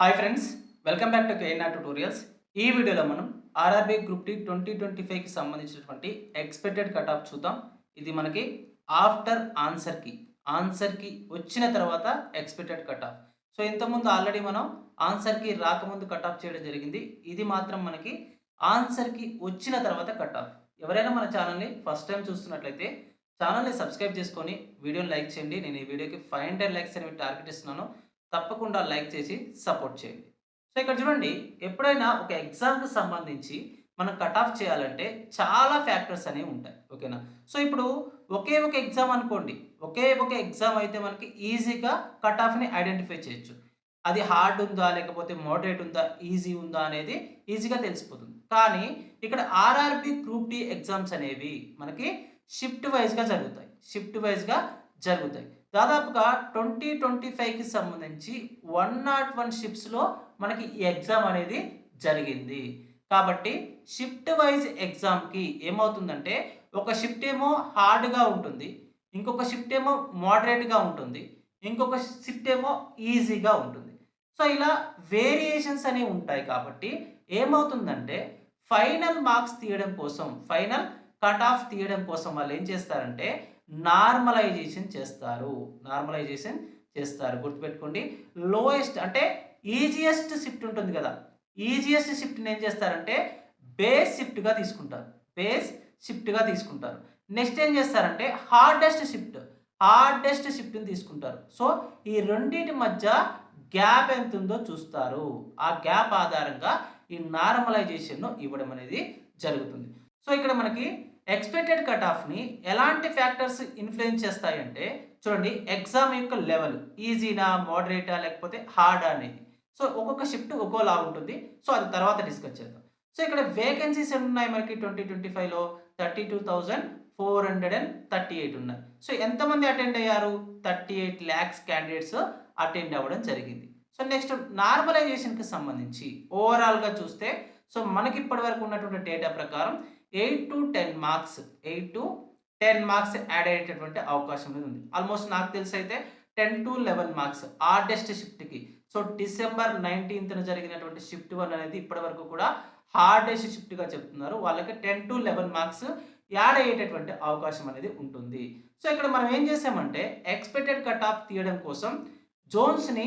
Hi friends welcome back to KNR tutorials ఈ వీడియోలో మనం RRB group D twenty twenty ఫైవ్కి సంబంధించినటువంటి ఎక్స్పెక్టెడ్ కట్ ఆఫ్ చూద్దాం. ఇది మనకి ఆఫ్టర్ ఆన్సర్కి ఆన్సర్కి వచ్చిన తర్వాత ఎక్స్పెక్టెడ్ కట్ ఆఫ్ సో ఇంతకుముందు ఆల్రెడీ మనం ఆన్సర్కి రాకముందు కట్ ఆఫ్ చేయడం జరిగింది. ఇది మాత్రం మనకి ఆన్సర్కి వచ్చిన తర్వాత కట్ ఆఫ్ ఎవరైనా మన ఛానల్ని ఫస్ట్ టైం చూస్తున్నట్లయితే ఛానల్ని సబ్స్క్రైబ్ చేసుకొని వీడియోని లైక్ చేయండి. నేను ఈ వీడియోకి ఫైవ్ హండ్రెడ్ లైక్స్ అనేవి టార్గెట్ ఇస్తున్నాను. తప్పకుండా లైక్ చేసి సపోర్ట్ చేయండి. సో ఇక్కడ చూడండి ఎప్పుడైనా ఒక ఎగ్జామ్కి సంబంధించి మనం కట్ ఆఫ్ చేయాలంటే చాలా ఫ్యాక్టర్స్ అనేవి ఉంటాయి. ఓకేనా? సో ఇప్పుడు ఒకే ఒక ఎగ్జామ్ అనుకోండి. ఒకే ఒక ఎగ్జామ్ అయితే మనకి ఈజీగా కట్ ఆఫ్ని ఐడెంటిఫై చేయొచ్చు. అది హార్డ్ ఉందా లేకపోతే మోడరేట్ ఉందా ఈజీ ఉందా అనేది ఈజీగా తెలిసిపోతుంది. కానీ ఇక్కడ ఆర్ఆర్బి గ్రూప్ డి ఎగ్జామ్స్ అనేవి మనకి షిఫ్ట్ వైజ్గా జరుగుతాయి. షిఫ్ట్ వైజ్గా జరుగుతాయి. దాదాపుగా ట్వంటీ ట్వంటీ ఫైవ్కి సంబంధించి వన్ నాట్ వన్ షిప్స్లో మనకి ఈ ఎగ్జామ్ అనేది జరిగింది. కాబట్టి షిఫ్ట్ వైజ్ ఎగ్జామ్కి ఏమవుతుందంటే ఒక షిఫ్ట్ ఏమో హార్డ్గా ఉంటుంది ఇంకొక షిఫ్ట్ ఏమో మోడరేట్గా ఉంటుంది ఇంకొక షిఫ్ట్ ఏమో ఈజీగా ఉంటుంది. సో ఇలా వేరియేషన్స్ అనేవి ఉంటాయి కాబట్టి ఏమవుతుందంటే ఫైనల్ మార్క్స్ తీయడం కోసం ఫైనల్ కట్ ఆఫ్ తీయడం కోసం వాళ్ళు ఏం చేస్తారంటే నార్మలైజేషన్ చేస్తారు. నార్మలైజేషన్ చేస్తారు. గుర్తుపెట్టుకోండి. లోయెస్ట్ అంటే ఈజియెస్ట్ షిఫ్ట్ ఉంటుంది కదా. ఈజియెస్ట్ షిఫ్ట్ని ఏం చేస్తారంటే బేస్ షిఫ్ట్గా తీసుకుంటారు. బేస్ షిఫ్ట్గా తీసుకుంటారు. నెక్స్ట్ ఏం చేస్తారంటే హార్డెస్ట్ షిఫ్ట్. హార్డెస్ట్ షిఫ్ట్ని తీసుకుంటారు. సో ఈ రెండింటి మధ్య గ్యాప్ ఎంత ఉందో చూస్తారు. ఆ గ్యాప్ ఆధారంగా ఈ నార్మలైజేషన్ను ఇవ్వడం అనేది జరుగుతుంది. సో ఇక్కడ మనకి ఎక్స్పెక్టెడ్ కట్ ఆఫ్ని ఎలాంటి ఫ్యాక్టర్స్ ఇన్ఫ్లుయెన్స్ చేస్తాయంటే చూడండి ఎగ్జామ్ యొక్క లెవెల్ ఈజీనా మోడరేటా లేకపోతే హార్డ్ అనేది. సో ఒక్కొక్క షిఫ్ట్ ఒక్కోలా ఉంటుంది. సో అది తర్వాత డిస్కస్ చేద్దాం. సో ఇక్కడ వేకెన్సీస్ ఉన్నాయి మనకి ట్వంటీ ట్వంటీ ఫైవ్లో? Thirty two thousand four hundred and thirty eight ఉన్నాయి. సో ఎంతమంది అటెండ్ అయ్యారు? Thirty eight lakhs candidates attend అవ్వడం జరిగింది. సో నెక్స్ట్ నార్మలైజేషన్కి సంబంధించి ఓవరాల్గా చూస్తే సో మనకి ఇప్పటివరకు ఉన్నటువంటి డేటా ప్రకారం eight to ten marks eight to ten marks add అయ్యేటటువంటి అవకాశం అనేది ఉంది. ఆల్మోస్ట్ నాకు తెలిసి అయితే ten to eleven marks hardest షిఫ్ట్కి. So December నైన్టీన్త్న జరిగినటువంటి షిఫ్ట్ వన్ అనేది ఇప్పటి వరకు కూడా హార్డెస్ట్ షిఫ్ట్గా చెప్తున్నారు. వాళ్ళకి ten to eleven marks add అయ్యేటటువంటి అవకాశం అనేది ఉంటుంది. సో ఇక్కడ మనం ఏం చేసామంటే ఎక్స్పెక్టెడ్ కట్ ఆఫ్ తీయడం కోసం జోన్స్ని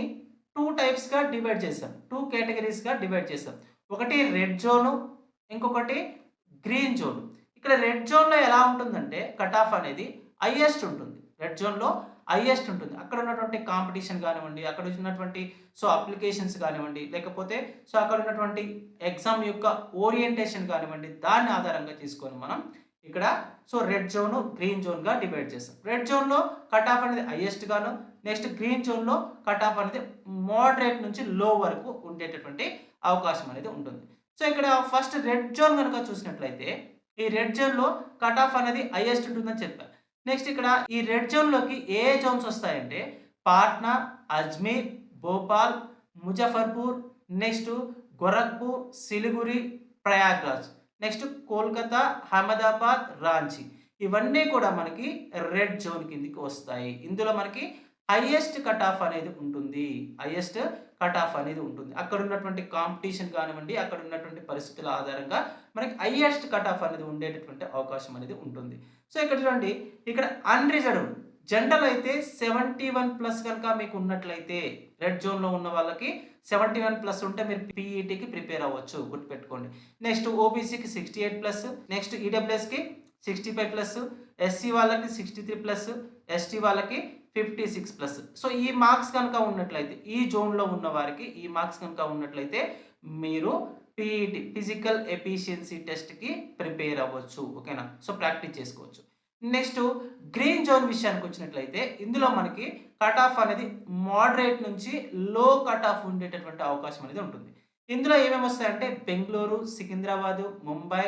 టూ టైప్స్గా డివైడ్ చేసాం. టూ కేటగిరీస్గా డివైడ్ చేసాం. ఒకటి రెడ్ జోను ఇంకొకటి గ్రీన్ జోన్. ఇక్కడ రెడ్ జోన్లో ఎలా ఉంటుందంటే కట్ ఆఫ్ అనేది హైయెస్ట్ ఉంటుంది. రెడ్ జోన్లో హైయెస్ట్ ఉంటుంది. అక్కడ ఉన్నటువంటి కాంపిటీషన్ కానివ్వండి అక్కడ ఉన్నటువంటి సో అప్లికేషన్స్ కానివ్వండి లేకపోతే సో అక్కడ ఉన్నటువంటి ఎగ్జామ్ యొక్క ఓరియంటేషన్ కానివ్వండి దాన్ని ఆధారంగా తీసుకొని మనం ఇక్కడ సో రెడ్ జోన్ గ్రీన్ జోన్గా డివైడ్ చేస్తాం. రెడ్ జోన్లో కట్ ఆఫ్ అనేది హైయెస్ట్ గాను నెక్స్ట్ గ్రీన్ జోన్లో కట్ ఆఫ్ అనేది మోడరేట్ నుంచి లో వరకు ఉండేటటువంటి అవకాశం అనేది ఉంటుంది. సో ఇక్కడ ఫస్ట్ రెడ్ జోన్ కనుక చూసినట్లయితే ఈ రెడ్ జోన్లో కట్ ఆఫ్ అనేది హైయెస్ట్ ఉంటుందని చెప్పారు. నెక్స్ట్ ఇక్కడ ఈ రెడ్ జోన్లోకి ఏ జోన్స్ వస్తాయంటే పాట్నా అజ్మీర్ భోపాల్ ముజఫర్పూర్ నెక్స్ట్ గోరఖ్పూర్ సిలిగురి ప్రయాగ్రాజ్. నెక్స్ట్ కోల్కతా అహ్మదాబాద్ రాంచీ. ఇవన్నీ కూడా మనకి రెడ్ జోన్ కిందికి వస్తాయి. ఇందులో మనకి హైయెస్ట్ కట్ ఆఫ్ అనేది ఉంటుంది. హైయెస్ట్ కట్ ఆఫ్ అనేది ఉంటుంది. అక్కడ ఉన్నటువంటి కాంపిటీషన్ కానివ్వండి అక్కడ ఉన్నటువంటి పరిస్థితుల ఆధారంగా మనకి హైయెస్ట్ కట్ ఆఫ్ అనేది ఉండేటటువంటి అవకాశం అనేది ఉంటుంది. సో ఇక్కడ చూడండి ఇక్కడ అన్రిజర్వ్డ్ జనరల్ అయితే సెవెంటీ వన్ ప్లస్ కనుక మీకు ఉన్నట్లయితే రెడ్ జోన్లో ఉన్న వాళ్ళకి సెవెంటీ వన్ ప్లస్ ఉంటే మీరు పీఈటీకి ప్రిపేర్ అవ్వచ్చు గుర్తుపెట్టుకోండి. నెక్స్ట్ ఓబీసీకి సిక్స్టీ ఎయిట్ ప్లస్ నెక్స్ట్ ఈడబ్ల్యూఎస్కి సిక్స్టీ ఫైవ్ ప్లస్ ఎస్సీ వాళ్ళకి సిక్స్టీ త్రీ ప్లస్ ఎస్టీ వాళ్ళకి ఫిఫ్టీ సిక్స్ ప్లస్. సో ఈ మార్క్స్ కనుక ఉన్నట్లయితే ఈ జోన్లో ఉన్న వారికి ఈ మార్క్స్ కనుక ఉన్నట్లయితే మీరు పీఈటీ ఫిజికల్ ఎఫిషియన్సీ టెస్ట్కి ప్రిపేర్ అవ్వచ్చు. ఓకేనా? సో ప్రాక్టీస్ చేసుకోవచ్చు. నెక్స్ట్ గ్రీన్ జోన్ విషయానికి వచ్చినట్లయితే ఇందులో మనకి కట్ ఆఫ్ అనేది మోడరేట్ నుంచి లో కట్ ఆఫ్ ఉండేటటువంటి అవకాశం అనేది ఉంటుంది. ఇందులో ఏమేమి వస్తాయంటే బెంగళూరు సికింద్రాబాద్ ముంబై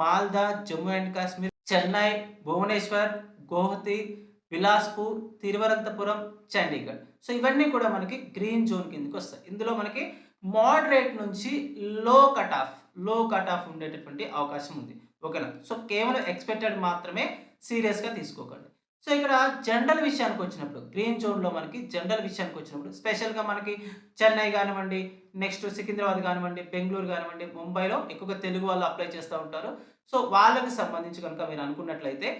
మాల్దా జమ్మూ అండ్ కాశ్మీర్ చెన్నై భువనేశ్వర్ గోహతి బిలాస్పూర్ తిరువనంతపురం చండీగఢ్. సో ఇవన్నీ కూడా మనకి గ్రీన్ జోన్ కిందకి వస్తాయి. ఇందులో మనకి మోడరేట్ నుంచి లో కట్ ఆఫ్లో కట్ ఆఫ్ ఉండేటటువంటి అవకాశం ఉంది. ఓకేనా? సో కేవలం ఎక్స్పెక్టెడ్ మాత్రమే సీరియస్గా తీసుకోకండి. సో ఇక్కడ జనరల్ విషయానికి వచ్చినప్పుడు గ్రీన్ జోన్లో మనకి జనరల్ విషయానికి వచ్చినప్పుడు స్పెషల్గా మనకి చెన్నై కానివ్వండి నెక్స్ట్ సికింద్రాబాద్ కానివ్వండి బెంగళూరు కానివ్వండి ముంబైలో ఎక్కువగా తెలుగు వాళ్ళు అప్లై చేస్తూ ఉంటారు. సో వాళ్ళకి సంబంధించి కనుక మీరు అనుకున్నట్లయితే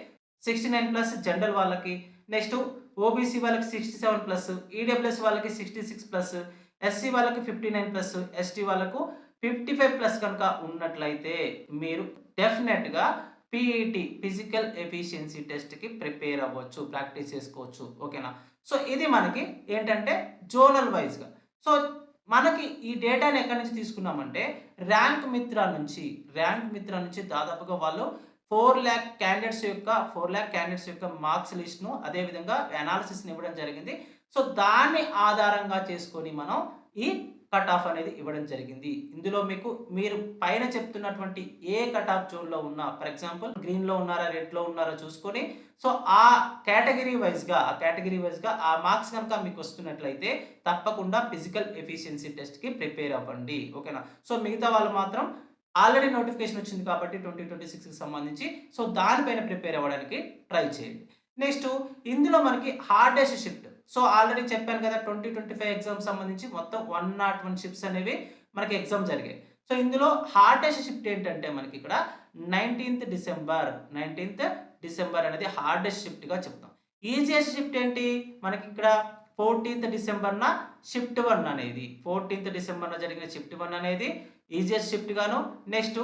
సిక్స్టీ నైన్ ప్లస్ జనరల్ వాళ్ళకి నెక్స్ట్ ఓబీసీ వాళ్ళకి సిక్స్టీ సెవెన్ ప్లస్ ఈడబ్ల్యూఎస్ వాళ్ళకి సిక్స్టీ సిక్స్ ప్లస్ ఎస్సీ వాళ్ళకి ఫిఫ్టీ నైన్ ప్లస్ ఎస్టీ వాళ్ళకు ఫిఫ్టీ ఫైవ్ ప్లస్ కనుక ఉన్నట్లయితే మీరు డెఫినెట్గా పీఈటీ ఫిజికల్ ఎఫిషియన్సీ టెస్ట్కి ప్రిపేర్ అవ్వచ్చు ప్రాక్టీస్ చేసుకోవచ్చు. ఓకేనా సో ఇది మనకి ఏంటంటే జోనల్ వైజ్గా సో మనకి ఈ డేటాని ఎక్కడి నుంచి తీసుకున్నామంటే ర్యాంక్ మిత్ర నుంచి ర్యాంక్ మిత్ర నుంచి దాదాపుగా వాళ్ళు ఫోర్ ల్యాక్ క్యాండిడేట్స్ యొక్క ఫోర్ ల్యాక్ క్యాండిడేట్స్ యొక్క మార్క్స్ లిస్ట్ను అదేవిధంగా అనాలిసిస్ని ఇవ్వడం జరిగింది. సో దాన్ని ఆధారంగా చేసుకొని మనం ఈ కట్ ఆఫ్ అనేది ఇవ్వడం జరిగింది. ఇందులో మీకు మీరు పైన చెప్తున్నటువంటి ఏ కట్ ఆఫ్ జోన్లో ఉన్నా ఫర్ ఎగ్జాంపుల్ గ్రీన్లో ఉన్నారా రెడ్లో ఉన్నారా చూసుకొని సో ఆ కేటగిరీ వైజ్గా ఆ కేటగిరీ వైజ్గా ఆ మార్క్స్ కనుక మీకు వస్తున్నట్లయితే తప్పకుండా ఫిజికల్ ఎఫిషియన్సీ టెస్ట్కి ప్రిపేర్ అవ్వండి. ఓకేనా సో మిగతా వాళ్ళు మాత్రం ఆల్రెడీ నోటిఫికేషన్ వచ్చింది కాబట్టి ట్వంటీ ట్వంటీ సిక్స్కి సంబంధించి. సో దానిపైన ప్రిపేర్ అవ్వడానికి ట్రై చేయండి. నెక్స్ట్ ఇందులో మనకి హార్డెస్ట్ షిఫ్ట్ సో ఆల్రెడీ చెప్పాను కదా ట్వంటీ ట్వంటీ ఫైవ్ ఎగ్జామ్ సంబంధించి మొత్తం వన్ నాట్ వన్ షిఫ్ట్స్ అనేవి మనకి ఎగ్జామ్ జరిగాయి. సో ఇందులో హార్డెస్ట్ షిఫ్ట్ ఏంటంటే మనకి ఇక్కడ నైన్టీన్త్ డిసెంబర్ నైన్టీన్త్ డిసెంబర్ అనేది హార్డెస్ట్ షిఫ్ట్గా చెప్తాం. ఈజియెస్ట్ షిఫ్ట్ ఏంటి? మనకి ఇక్కడ ఫోర్టీన్త్ డిసెంబర్న షిఫ్ట్ వన్ అనేది. ఫోర్టీన్త్ డిసెంబర్న జరిగిన షిఫ్ట్ వన్ అనేది. ఈజియస్ట్ షిఫ్ట్ గాను నెక్స్ట్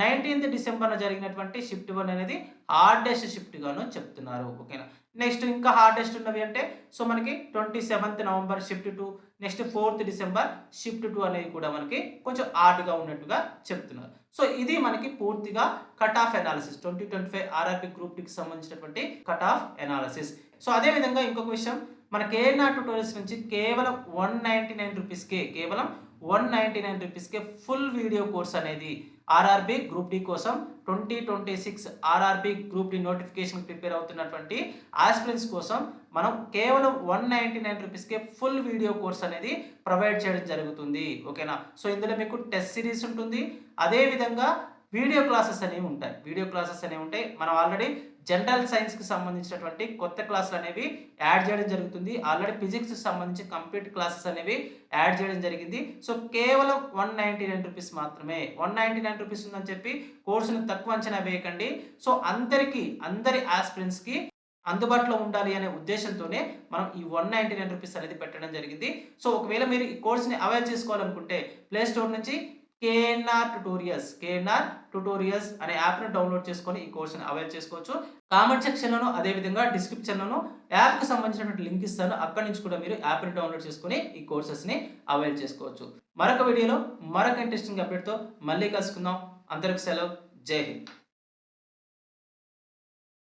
నైన్టీన్త్ డిసెంబర్లో జరిగినటువంటి షిఫ్ట్ వన్ అనేది హార్డెస్ట్ షిఫ్ట్ గాను చెప్తున్నారు ఓకేనా నెక్స్ట్ ఇంకా హార్డెస్ట్ ఉన్నవి అంటే సో మనకి twenty seventh November shift two next fourth December shift two అనేది కూడా మనకి కొంచెం హార్డ్గా ఉన్నట్టుగా చెప్తున్నారు. సో ఇది మనకి పూర్తిగా cut off analysis twenty twenty five RRB group టీకి సంబంధించినటువంటి కట్ ఆఫ్ ఎనాలిసిస్ సో అదే విధంగా ఇంకొక విషయం మన కేఎన్ఆర్ ట్యూటోరియల్స్ నుంచి కేవలం వన్ నైంటీ నైన్ రూపీస్కే కేవలం వన్ నైంటీ నైన్ రూపీస్కే ఫుల్ వీడియో కోర్స్ అనేది ఆర్ఆర్బి గ్రూప్ డి కోసం twenty twenty six RRB group D notification prepare అవుతున్నటువంటి ఆస్పిరెంట్స్ కోసం మనం కేవలం వన్ నైంటీ నైన్ రూపీస్కే ఫుల్ వీడియో కోర్స్ అనేది ప్రొవైడ్ చేయడం జరుగుతుంది. ఓకేనా? సో ఇందులో మీకు టెస్ట్ సిరీస్ ఉంటుంది. అదేవిధంగా వీడియో క్లాసెస్ అనేవి ఉంటాయి. వీడియో క్లాసెస్ అనేవి ఉంటాయి. మనం ఆల్రెడీ జనరల్ సైన్స్కి సంబంధించినటువంటి కొత్త క్లాసులు అనేవి యాడ్ చేయడం జరుగుతుంది. ఆల్రెడీ ఫిజిక్స్కి సంబంధించి కంప్లీట్ క్లాసెస్ అనేవి యాడ్ చేయడం జరిగింది. సో కేవలం వన్ నైంటీ నైన్ రూపీస్ మాత్రమే. వన్ నైంటీ నైన్ రూపీస్ ఉందని చెప్పి కోర్సును తక్కువ అంచనా వేయకండి. సో అందరికీ అందరి ఆస్పిరెంట్స్కి అందుబాటులో ఉండాలి అనే ఉద్దేశంతోనే మనం ఈ వన్ నైంటీ నైన్ రూపీస్ అనేది పెట్టడం జరిగింది. సో ఒకవేళ మీరు ఈ కోర్స్ని అవైల్ చేసుకోవాలనుకుంటే ప్లే స్టోర్ నుంచి కేఎన్ఆర్ ట్యూటోరియల్స్ కేఎన్ఆర్ ట్యూటోరియల్స్ అనే యాప్ను డౌన్లోడ్ చేసుకొని ఈ కోర్స్ని అవైల్ చేసుకోవచ్చు. కామెంట్ సెక్షన్లోనూ అదేవిధంగా డిస్క్రిప్షన్లోనూ యాప్కి సంబంధించినటువంటి లింక్ ఇస్తాను. అక్కడి నుంచి కూడా మీరు యాప్ని డౌన్లోడ్ చేసుకొని ఈ కోర్సెస్ని అవైల్ చేసుకోవచ్చు. మరొక వీడియోలో మరొక ఇంట్రెస్టింగ్ అప్డేట్తో మళ్ళీ కలుసుకుందాం. అందరికి సెలవు. జై హింద్.